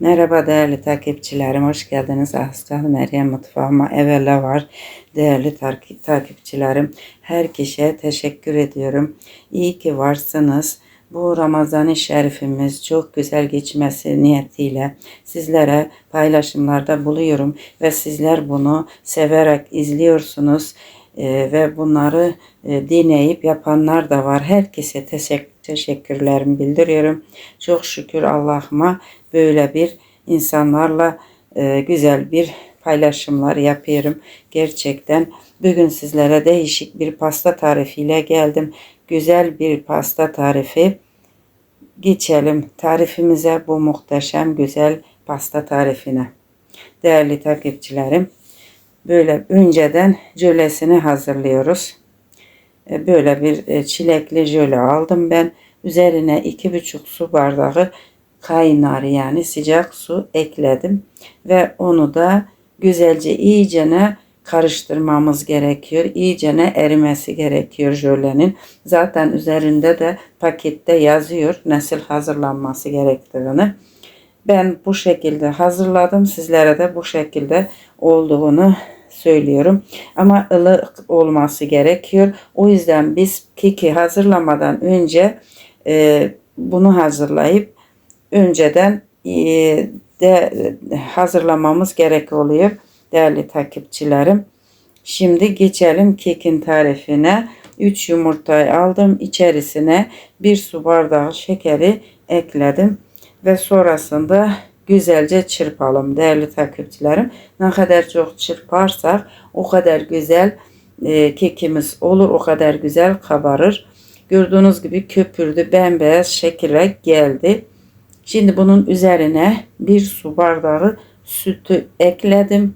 Merhaba değerli takipçilerim, hoş geldiniz. Aslan Meryem mutfağıma evvela var. Değerli tar- takipçilerim, herkese teşekkür ediyorum. İyi ki varsınız. Bu Ramazan-ı Şerifimiz çok güzel geçmesi niyetiyle sizlere paylaşımlarda buluyorum ve sizler bunu severek izliyorsunuz Ee, ve bunları e, dinleyip yapanlar da var. Herkese teşekkür teşekkürlerimi bildiriyorum. Çok şükür Allah'ıma böyle bir insanlarla e, güzel bir paylaşımlar yapıyorum. Gerçekten bugün sizlere değişik bir pasta tarifiyle geldim. Güzel bir pasta tarifi. Geçelim tarifimize bu muhteşem güzel pasta tarifine. Değerli takipçilerim, böyle önceden jölesini hazırlıyoruz. E, böyle bir e, çilekli jöle aldım ben. Üzerine iki buçuk su bardağı kaynar yani sıcak su ekledim. Ve onu da güzelce iyicene karıştırmamız gerekiyor. İyicene erimesi gerekiyor jölenin. Zaten üzerinde de pakette yazıyor nasıl hazırlanması gerektiğini. Ben bu şekilde hazırladım. Sizlere de bu şekilde olduğunu söylüyorum. Ama ılık olması gerekiyor. O yüzden biz keki hazırlamadan önce e, bunu hazırlayıp önceden e, de hazırlamamız gerek oluyor değerli takipçilerim. Şimdi geçelim kekin tarifine. 3 yumurtayı aldım. İçerisine 1 su bardağı şekeri ekledim ve sonrasında güzelce çırpalım değerli takipçilerim. Ne kadar çok çırparsak o kadar güzel e, kekimiz olur, o kadar güzel kabarır. Gördüğünüz gibi köpürdü, bembeyaz şekilde geldi. Şimdi bunun üzerine bir su bardağı sütü ekledim.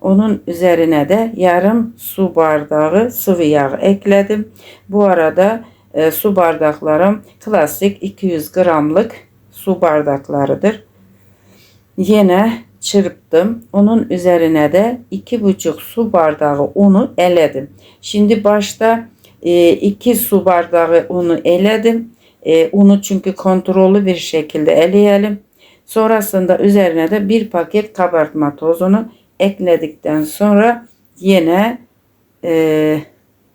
Onun üzerine de yarım su bardağı sıvı yağ ekledim. Bu arada e, su bardaklarım klasik 200 gramlık su bardaklarıdır. Yine çırptım. Onun üzerine de iki buçuk su bardağı unu eledim. Şimdi başta e, iki su bardağı unu eledim. E, unu çünkü kontrollü bir şekilde eleyelim. Sonrasında üzerine de bir paket kabartma tozunu ekledikten sonra yine e,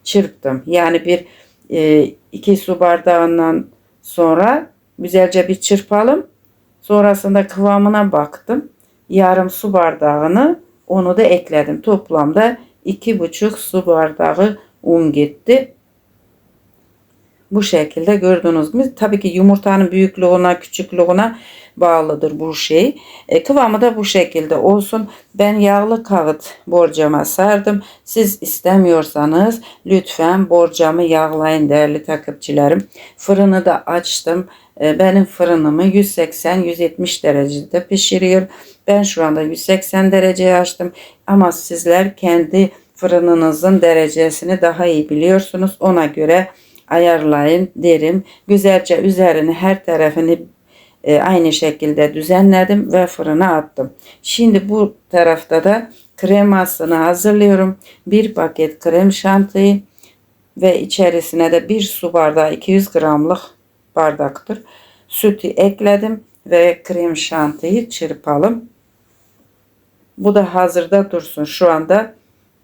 çırptım. Yani bir e, iki su bardağından sonra güzelce bir çırpalım. Sonrasında kıvamına baktım. Yarım su bardağını onu da ekledim. Toplamda iki buçuk su bardağı un gitti. Bu şekilde gördüğünüz gibi tabii ki yumurtanın büyüklüğüne küçüklüğüne bağlıdır bu şey. E, kıvamı da bu şekilde olsun. Ben yağlı kağıt borcama sardım. Siz istemiyorsanız lütfen borcamı yağlayın değerli takipçilerim. Fırını da açtım. E, benim fırınımı 180-170 derecede pişiriyor. Ben şu anda 180 dereceye açtım. Ama sizler kendi fırınınızın derecesini daha iyi biliyorsunuz. Ona göre ayarlayın derim. Güzelce üzerine her tarafını e, aynı şekilde düzenledim ve fırına attım. Şimdi bu tarafta da kremasını hazırlıyorum. Bir paket krem şantiyi ve içerisine de bir su bardağı 200 gramlık bardaktır. Sütü ekledim ve krem şantiyi çırpalım. Bu da hazırda dursun. Şu anda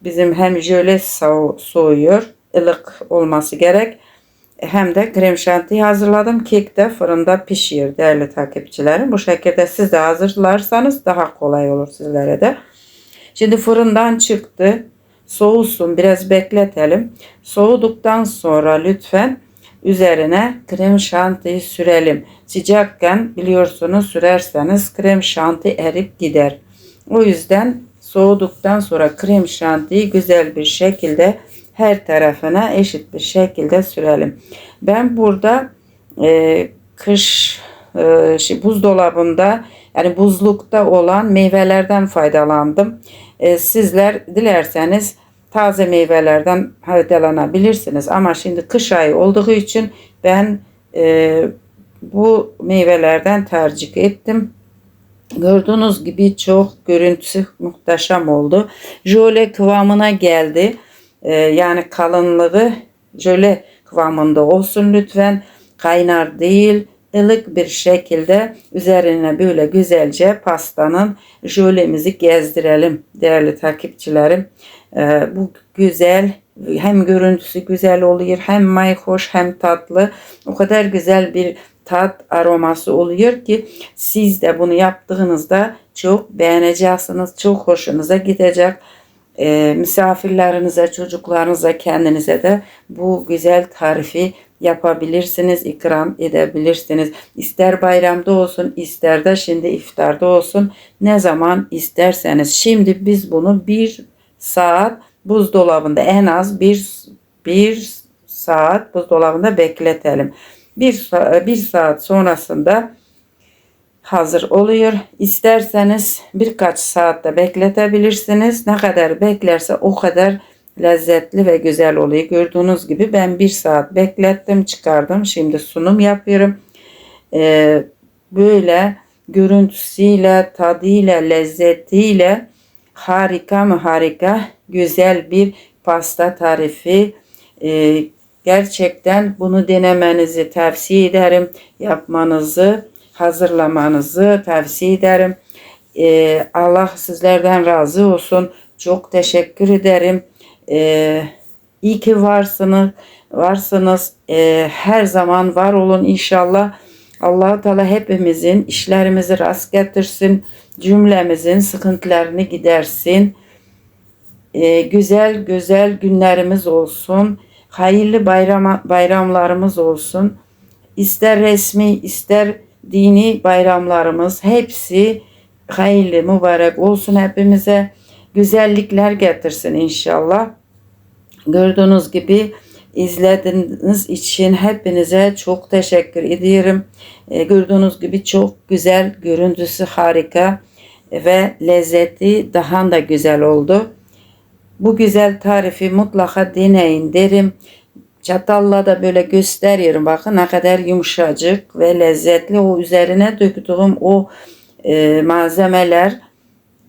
bizim hem jöle soğuyor, ılık olması gerek hem de krem şantiyi hazırladım. Kek de fırında pişiyor değerli takipçilerim. Bu şekilde siz de hazırlarsanız daha kolay olur sizlere de. Şimdi fırından çıktı. Soğusun biraz bekletelim. Soğuduktan sonra lütfen üzerine krem şantiyi sürelim. Sıcakken biliyorsunuz sürerseniz krem şanti erip gider. O yüzden soğuduktan sonra krem şantiyi güzel bir şekilde her tarafına eşit bir şekilde sürelim. Ben burada e, kış e, şey, buzdolabında yani buzlukta olan meyvelerden faydalandım. E, sizler dilerseniz taze meyvelerden faydalanabilirsiniz. Ama şimdi kış ayı olduğu için ben e, bu meyvelerden tercih ettim. Gördüğünüz gibi çok görüntüsü muhteşem oldu. Jöle kıvamına geldi. Ee, yani kalınlığı jöle kıvamında olsun lütfen. Kaynar değil, ılık bir şekilde üzerine böyle güzelce pastanın jölemizi gezdirelim değerli takipçilerim. Ee, bu güzel hem görüntüsü güzel oluyor hem mayhoş hem tatlı. O kadar güzel bir tat aroması oluyor ki siz de bunu yaptığınızda çok beğeneceksiniz. Çok hoşunuza gidecek. Ee, misafirlerinize, çocuklarınıza, kendinize de bu güzel tarifi yapabilirsiniz, ikram edebilirsiniz. İster bayramda olsun, ister de şimdi iftarda olsun. Ne zaman isterseniz. Şimdi biz bunu bir saat buzdolabında en az bir, bir saat buzdolabında bekletelim. Bir, bir saat sonrasında hazır oluyor. İsterseniz birkaç saatte bekletebilirsiniz. Ne kadar beklerse o kadar lezzetli ve güzel oluyor. Gördüğünüz gibi ben bir saat beklettim çıkardım. Şimdi sunum yapıyorum. Ee, böyle görüntüsüyle, tadıyla, lezzetiyle harika mı harika güzel bir pasta tarifi. Ee, gerçekten bunu denemenizi tavsiye ederim. Yapmanızı, hazırlamanızı tavsiye ederim. Ee, Allah sizlerden razı olsun. Çok teşekkür ederim. Ee, iyi ki varsınız. Varsınız. Ee, her zaman var olun inşallah. allah Teala hepimizin işlerimizi rast getirsin. Cümlemizin sıkıntılarını gidersin. Ee, güzel güzel günlerimiz olsun. Hayırlı bayrama, bayramlarımız olsun. İster resmi ister dini bayramlarımız hepsi hayırlı mübarek olsun hepimize. Güzellikler getirsin inşallah. Gördüğünüz gibi izlediğiniz için hepinize çok teşekkür ediyorum. E, gördüğünüz gibi çok güzel, görüntüsü harika ve lezzeti daha da güzel oldu. Bu güzel tarifi mutlaka deneyin derim. Çatalla da böyle gösteriyorum. Bakın ne kadar yumuşacık ve lezzetli. O üzerine döktüğüm o e, malzemeler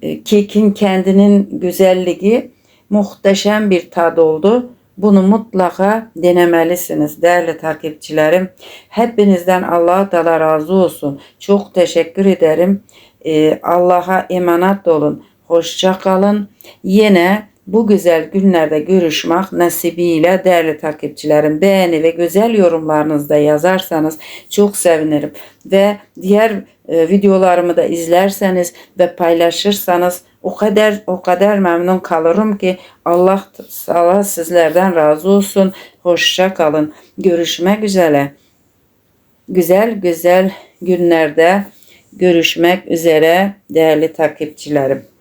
e, kekin kendinin güzelliği muhteşem bir tad oldu. Bunu mutlaka denemelisiniz değerli takipçilerim. Hepinizden Allah Teala razı olsun. Çok teşekkür ederim. Ee, Allah'a emanet olun. Hoşça kalın. Yine bu güzel günlerde görüşmek nasibiyle değerli takipçilerim beğeni ve güzel yorumlarınızda yazarsanız çok sevinirim. Ve diğer e, videolarımı da izlerseniz ve paylaşırsanız o kadar o kadar memnun kalırım ki Allah Allah sizlerden razı olsun. Hoşça kalın. Görüşmek üzere. Güzel güzel günlerde görüşmek üzere değerli takipçilerim.